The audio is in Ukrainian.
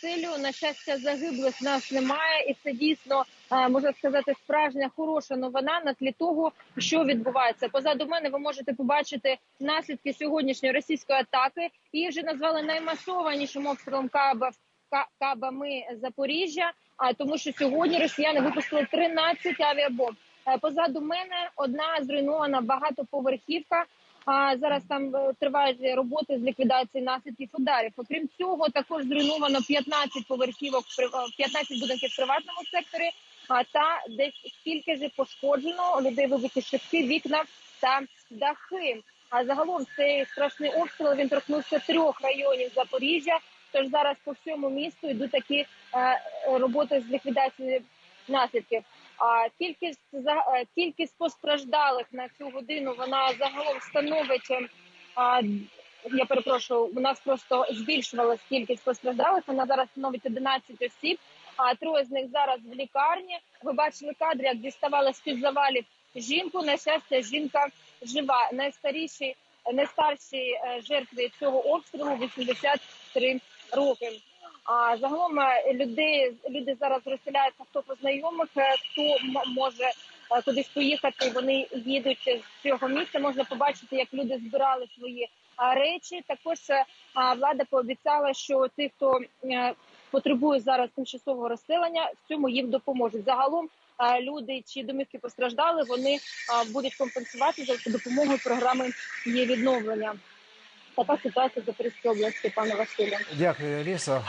Силю на щастя загиблих нас немає, і це дійсно е, можна сказати справжня хороша новина на тлі того, що відбувається. Позаду мене ви можете побачити наслідки сьогоднішньої російської атаки. Її вже назвали наймасованішим обстрілом каба кабами Запоріжжя. А тому, що сьогодні росіяни випустили 13 авіабомб. Е, Позаду мене одна зруйнована багатоповерхівка. А зараз там е, тривають роботи з ліквідації наслідків ударів. Окрім цього, також зруйновано 15 поверхівок, при- е, 15 будинків в приватному секторі. А та десь стільки ж пошкоджено людей вибиті шибки, вікна та дахи. А загалом цей страшний обстріл він торкнувся трьох районів Запоріжжя. Тож зараз по всьому місту йдуть такі е, роботи з ліквідації наслідків. А кількість е, кількість постраждалих на цю годину вона загалом становить. е, я перепрошую, у нас просто збільшувалась кількість постраждалих. Вона зараз становить 11 осіб. А троє з них зараз в лікарні. Ви бачили кадри, як діставали з під завалів жінку. На щастя, жінка жива. Найстаріші, найстарші е, жертви цього обстрілу 83 роки. А загалом е, люди, люди зараз розселяються, хто по знайомих, е, хто може е, кудись поїхати. Вони їдуть з цього місця. Можна побачити, як люди збирали свої речі. Також влада пообіцяла, що ті, хто потребує зараз тимчасового розселення, в цьому їм допоможуть. Загалом люди чи домівки постраждали, вони будуть компенсувати за допомогою програми є відновлення. Така ситуація в Запорізькій області, пане Василю. Дякую, Аліса.